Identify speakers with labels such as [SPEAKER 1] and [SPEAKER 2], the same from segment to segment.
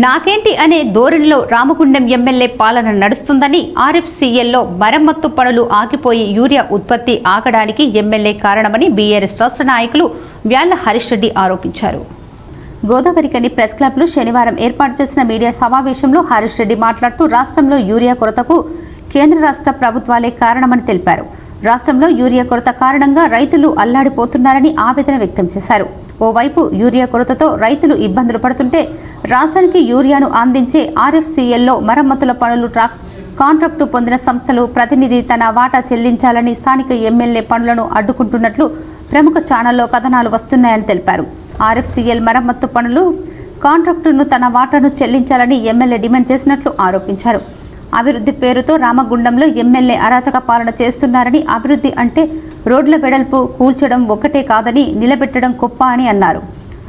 [SPEAKER 1] నాకేంటి అనే ధోరణిలో రామగుండం ఎమ్మెల్యే పాలన నడుస్తుందని ఆర్ఎఫ్సిఎల్లో మరమ్మత్తు పనులు ఆగిపోయి యూరియా ఉత్పత్తి ఆగడానికి ఎమ్మెల్యే కారణమని బీఆర్ఎస్ రాష్ట్ర నాయకులు వ్యాళ్ళ హరీష్ రెడ్డి ఆరోపించారు. గోదావరికని ప్రెస్ క్లబ్లో శనివారం ఏర్పాటు చేసిన మీడియా సమావేశంలో హరీష్ రెడ్డి మాట్లాడుతూ రాష్ట్రంలో యూరియా కొరతకు కేంద్ర రాష్ట్ర ప్రభుత్వాలే కారణమని తెలిపారు. రాష్ట్రంలో యూరియా కొరత కారణంగా రైతులు అల్లాడిపోతున్నారని ఆవేదన వ్యక్తం చేశారు. ఓవైపు యూరియా కొరతతో రైతులు ఇబ్బందులు పడుతుంటే రాష్ట్రానికి యూరియాను అందించే ఆర్ఎఫ్సిఎల్లో మరమ్మతుల పనులు ట్రాక్ కాంట్రాక్టు పొందిన సంస్థలు ప్రతినిధి తన వాటా చెల్లించాలని స్థానిక ఎమ్మెల్యే పనులను అడ్డుకుంటున్నట్లు ప్రముఖ ఛానల్లో కథనాలు వస్తున్నాయని తెలిపారు. ఆర్ఎఫ్సిఎల్ మరమ్మత్తు పనులు కాంట్రాక్టును తన వాటాను చెల్లించాలని ఎమ్మెల్యే డిమాండ్ చేసినట్లు ఆరోపించారు. అభివృద్ధి పేరుతో రామగుండంలో ఎమ్మెల్యే అరాచక పాలన చేస్తున్నారని అభివృద్ధి అంటే రోడ్ల వెడల్పు కూల్చడం ఒక్కటే కాదని నిలబెట్టడం గొప్ప అని అన్నారు.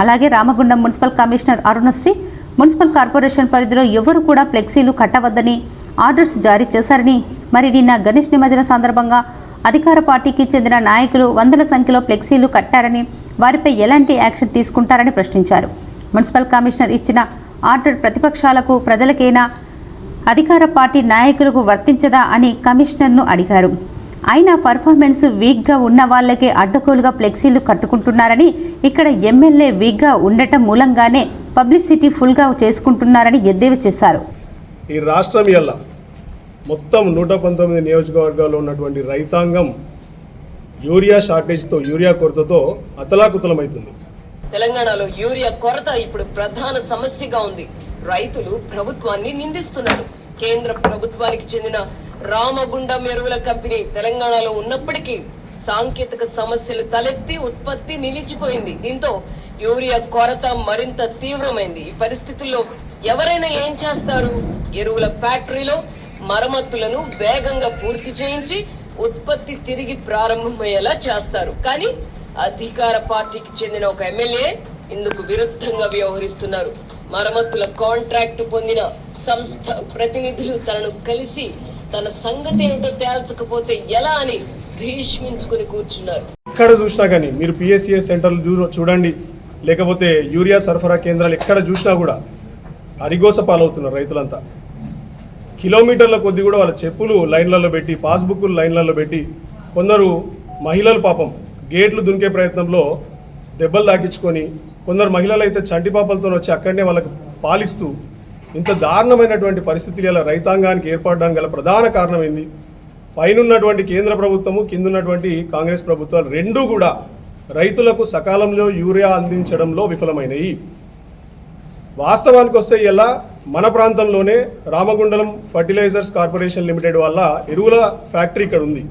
[SPEAKER 1] అలాగే Ramagundam municipal commissioner Arunasri municipal corporation పరిధిలో ఎవరు కూడా ఫ్లెక్సీలు కట్టవద్దని ఆర్డర్స్ జారీ చేశారని మరి నిన్న గణేష్ నిమజ్జన సందర్భంగా అధికార పార్టీకి చెందిన నాయకులు వందల సంఖ్యలో ఫ్లెక్సీలు కట్టారని వారిపై ఎలాంటి యాక్షన్ తీసుకుంటారని ప్రశ్నించారు. మున్సిపల్ కమిషనర్ ఇచ్చిన ఆర్డర్ ప్రతిపక్షాలకు ప్రజలకైనా అధికార పార్టీ నాయకులకు వర్తించదా అని కమిషనర్ను అడిగారు. అయినా పర్ఫార్మెన్స్ వీక్గా ఉన్న వాళ్ళకే అడ్డగోలుగా ఫ్లెక్సీలు కట్టుకుంటున్నారని ఇక్కడ ఎమ్మెల్యే వీక్గా ఉండటం మూలంగానే పబ్లిసిటీ ఫుల్గా చేసుకుంటున్నారని ఎద్దేవా చేశారు.
[SPEAKER 2] ఈ రాష్ట్రం ఇయ్యాల మొత్తం నూట పంతొమ్మిది నియోజకవర్గాల్లో ఉన్నటువంటి రైతాంగం యూరియా షార్టేజ్తో యూరియా కొరతతో అతలాకుతలమవుతుంది
[SPEAKER 3] తెలంగాణలో యూరియా కొరత ఇప్పుడు ప్రధాన సమస్యగా ఉంది. రైతులు ప్రభుత్వాన్ని నిందిస్తున్నారు. కేంద్ర ప్రభుత్వానికి చెందిన రామగుండం ఎరువుల కంపెనీ తెలంగాణలో ఉన్నప్పటికీ సాంకేతిక సమస్యలు తలెత్తి ఉత్పత్తి నిలిచిపోయింది. దీంతో యూరియా కొరత మరింత తీవ్రమైంది. ఈ పరిస్థితుల్లో ఎవరైనా ఏం చేస్తారు? ఎరువుల ఫ్యాక్టరీలో మరమ్మతులను వేగంగా పూర్తి చేయించి ఉత్పత్తి తిరిగి ప్రారంభమయ్యేలా చేస్తారు. కానీ అధికార పార్టీకి చెందిన ఒక ఎమ్మెల్యే ఇందుకు విరుద్ధంగా వ్యవహరిస్తున్నారు. మరమ్మతుల కాంట్రాక్ట్ పొందిన సంస్థ ప్రతినిధులు తనను కలిసి తన సంగతి ఏమిటో తేల్చకపోతే ఎలా అని భీష్మించుకుని కూర్చున్నారు.
[SPEAKER 2] ఎక్కడ చూసినా కానీ మీరు పిఎస్సిఎస్ సెంటర్లు చూ చూడండి. లేకపోతే యూరియా సరఫరా కేంద్రాలు ఎక్కడ చూసినా కూడా అరిగోస పాలవుతున్నారు రైతులంతా. కిలోమీటర్ల కొద్ది కూడా వాళ్ళ చెప్పులు లైన్లలో పెట్టి పాస్బుక్లు లైన్లలో పెట్టి కొందరు మహిళలు పాపం గేట్లు దునికే ప్రయత్నంలో దెబ్బలు తాకించుకొని కొందరు మహిళలు అయితే చంటిపాపలతో వచ్చి అక్కడనే వాళ్ళకి పాలిస్తూ ఇంత దారుణమైనటువంటి పరిస్థితులు ఇలా రైతాంగానికి ఏర్పడడానికి గల ప్రధాన కారణం ఏంది పైనున్నటువంటి కేంద్ర ప్రభుత్వము కిందున్నటువంటి కాంగ్రెస్ ప్రభుత్వాలు రెండూ కూడా రైతులకు సకాలంలో యూరియా అందించడంలో విఫలమైనవి వాస్తవానికి వస్తే ఇలా మన ప్రాంతంలోనే రామగుండలం ఫర్టిలైజర్స్ కార్పొరేషన్ లిమిటెడ్ వల్ల ఎరువుల ఫ్యాక్టరీ ఇక్కడ ఉంది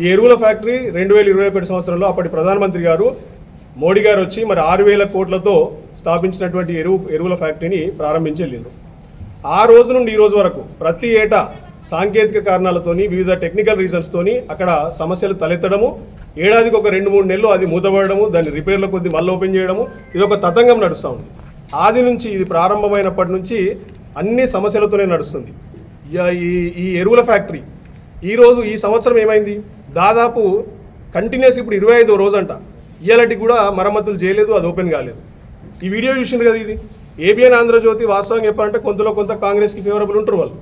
[SPEAKER 2] ఈ ఎరువుల ఫ్యాక్టరీ రెండు వేల ఇరవై ఒకటి సంవత్సరంలో అప్పటి ప్రధానమంత్రి గారు మోడీ గారు వచ్చి మరి ఆరు వేల కోట్లతో స్థాపించినటువంటి ఎరువు ఎరువుల ఫ్యాక్టరీని ప్రారంభించలేదు ఆ రోజు నుండి ఈ రోజు వరకు ప్రతి ఏటా సాంకేతిక కారణాలతోని వివిధ టెక్నికల్ రీజన్స్తోని అక్కడ సమస్యలు తలెత్తడము ఏడాదికి ఒక రెండు మూడు నెలలు అది మూతపడము దాన్ని రిపేర్ల కొద్ది మళ్ళీ ఓపెన్ చేయడము ఇది ఒక తతంగం నడుస్తూ ఉంది. ఆది నుంచి ఇది ప్రారంభమైనప్పటి నుంచి అన్ని సమస్యలతోనే నడుస్తుంది. ఇక ఈ ఈ ఎరువుల ఫ్యాక్టరీ ఈరోజు ఈ సంవత్సరం ఏమైంది? దాదాపు కంటిన్యూస్ ఇప్పుడు ఇరవై ఐదో రోజంట. ఇయ్యాలటి కూడా మరమ్మతులు చేయలేదు అది ఓపెన్ కాలేదు. ఈ వీడియో చూసిండ్రు కదా ఇది? ఏబిఎన్ ఆంధ్రజ్యోతి వాస్తవం చెప్పాలంటే కొంతలో కొంత కాంగ్రెస్కి ఫేవరబుల్ ఉంటారు వాళ్ళు.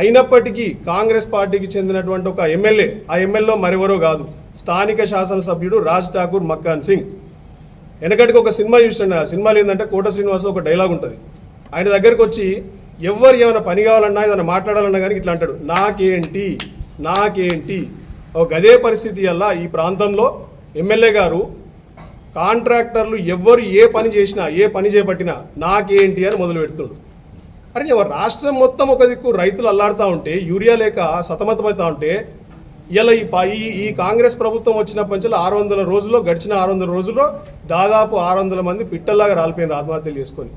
[SPEAKER 2] అయినప్పటికీ కాంగ్రెస్ పార్టీకి చెందినటువంటి ఒక ఎమ్మెల్యే ఆ ఎమ్మెల్యే మరెవరో కాదు. స్థానిక శాసనసభ్యుడు రాజ్ ఠాకూర్ మక్కాన్ సింగ్. వెనకటికి ఒక సినిమా చూసిన ఆ సినిమాలు ఏంటంటే కోట శ్రీనివాస్ ఒక డైలాగ్ ఉంటుంది. ఆయన దగ్గరికి వచ్చి ఎవరు ఏమైనా పని కావాలన్నా ఏదైనా మాట్లాడాలన్నా కానీ ఇట్లా అంటాడు. నాకేంటి? నాకేంటి? ఒక గదే పరిస్థితి వల్ల ఈ ప్రాంతంలో ఎమ్మెల్యే గారు కాంట్రాక్టర్లు ఎవ్వరు ఏ పని చేసినా ఏ పని చేపట్టినా నాకేంటి అని మొదలు పెడుతుండు. అరే రాష్ట్రం మొత్తం ఒక దిక్కు రైతులు అల్లాడుతూ ఉంటే యూరియా లేక సతమతమవుతా ఉంటే ఇలా ఈ ఈ కాంగ్రెస్ ప్రభుత్వం వచ్చినప్పటి నుంచి ఆరు వందల రోజుల్లో గడిచిన ఆరు వందల రోజుల్లో దాదాపు ఆరు వందల మంది పిట్టల్లాగా రాలిపోయిన ఆత్మహత్యలు చేసుకొని.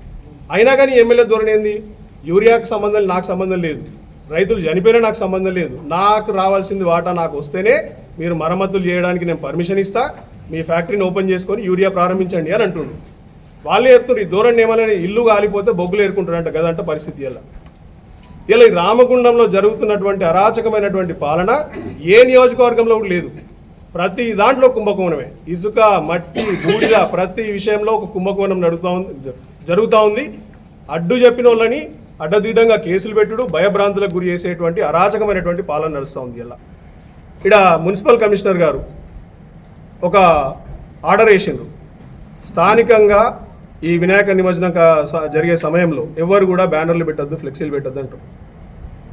[SPEAKER 2] అయినా కానీ ఎమ్మెల్యే ధోరణి ఏంది? యూరియాకు సంబంధం నాకు సంబంధం లేదు. రైతులు చనిపోయినా నాకు సంబంధం లేదు. నాకు రావాల్సింది వాటా నాకు వస్తేనే మీరు మరమ్మతులు చేయడానికి నేను పర్మిషన్ ఇస్తా. మీ ఫ్యాక్టరీని ఓపెన్ చేసుకొని యూరియా ప్రారంభించండి అని అంటుండ్రు వాళ్ళే చెప్తున్నారు ఈ ధోరణి ఏమైనా ఇల్లు కాలిపోతే బొగ్గులు ఏరుకుంటారంట కదంట పరిస్థితి ఇలా ఇలా ఈ రామగుండంలో జరుగుతున్నటువంటి అరాచకమైనటువంటి పాలన ఏ నియోజకవర్గంలో కూడా లేదు. ప్రతి దాంట్లో కుంభకోణమే. ఇసుక మట్టి బూడిద ప్రతి విషయంలో ఒక కుంభకోణం నడుస్తూ ఉంది జరుగుతూ ఉంది. అడ్డు చెప్పిన వాళ్ళని అడ్డదిడ్డంగా కేసులు పెట్టుడు భయభ్రాంతులకు గురి చేసేటువంటి అరాచకమైనటువంటి పాలన నడుస్తూ ఉంది ఇలా ఇక్కడ మున్సిపల్ కమిషనర్ గారు ఒక ఆర్డర్ వేసిండ్రు స్థానికంగా ఈ వినాయక నిమజ్జనం జరిగే సమయంలో ఎవరు కూడా బ్యానర్లు పెట్టొద్దు ఫ్లెక్సీలు పెట్టద్దు అంటారు.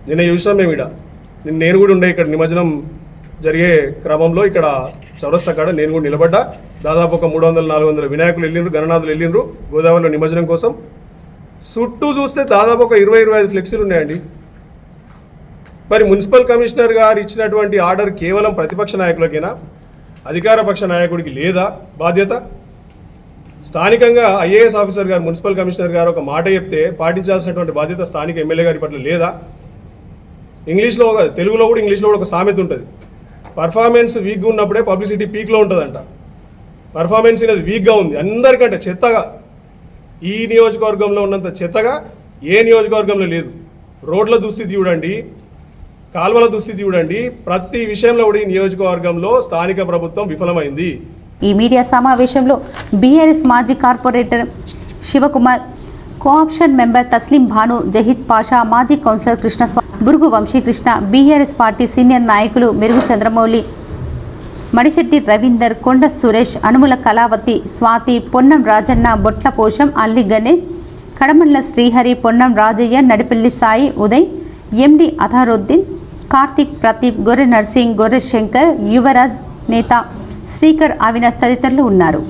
[SPEAKER 2] నిన్న చూసినాం మేము ఇక్కడ నిన్న నేను కూడా ఉండే ఇక్కడ నిమజ్జనం జరిగే క్రమంలో ఇక్కడ చౌరస్తా కాడ నేను కూడా నిలబడ్డా. దాదాపు ఒక మూడు వందల నాలుగు వందల వినాయకులు వెళ్ళిండ్రు గణనాథులు వెళ్ళిండ్రు గోదావరిలో నిమజ్జనం కోసం. చుట్టూ చూస్తే దాదాపు ఒక ఇరవై ఇరవై ఐదు ఫ్లెక్సీలు ఉన్నాయండి. మరి మున్సిపల్ కమిషనర్ గారు ఇచ్చినటువంటి ఆర్డర్ కేవలం ప్రతిపక్ష నాయకులకేనా? అధికారపక్ష నాయకుడికి లేదా బాధ్యత? స్థానికంగా ఐఏఎస్ ఆఫీసర్ గారు మున్సిపల్ కమిషనర్ గారు ఒక మాట చెప్తే పాటించాల్సినటువంటి బాధ్యత స్థానిక ఎమ్మెల్యే గారి పట్ల లేదా? ఇంగ్లీష్లో ఒక తెలుగులో కూడా ఇంగ్లీష్లో కూడా ఒక సామెత ఉంటుంది. పర్ఫార్మెన్స్ వీక్గా ఉన్నప్పుడే పబ్లిసిటీ పీక్లో ఉంటుందంట. పర్ఫార్మెన్స్ అనేది వీక్గా ఉంది. అందరికంటే చెత్తగా. ఈ నియోజకవర్గంలో ఉన్నంత చెత్తగా ఏ నియోజకవర్గంలో లేదు. రోడ్ల దుస్థితి చూడండి. కాల్వల దుస్థితి చూడండి. ప్రతి విషయంలో కూడా ఈ నియోజకవర్గంలో స్థానిక ప్రభుత్వం విఫలమైంది.
[SPEAKER 1] ఈ మీడియా సమావేశంలో బీఆర్ఎస్ మాజీ corporator Shivakumar cooption member Taslim Bhanu Zahid Pasha మాజీ councillor Krishnaswamy Burugu Vamshikrishna BRS party senior నాయకులు మెరుగు చంద్రమౌళి మడిశెట్టి రవీందర్ కొండ సురేష్ అనుముల కళావతి స్వాతి పొన్నం రాజన్న బొట్ల పోషం అల్లి గణేష్ కడమండ్ల శ్రీహరి పొన్నం రాజయ్య నడిపెల్లి సాయి ఉదయ్ ఎండి అధారుద్దీన్ కార్తిక్ ప్రదీప్ గొర్రె నర్సింగ్ గొర్రె శంకర్ యువరాజ్ నేత శ్రీకర్ అవినాష్ తదితరులు ఉన్నారు.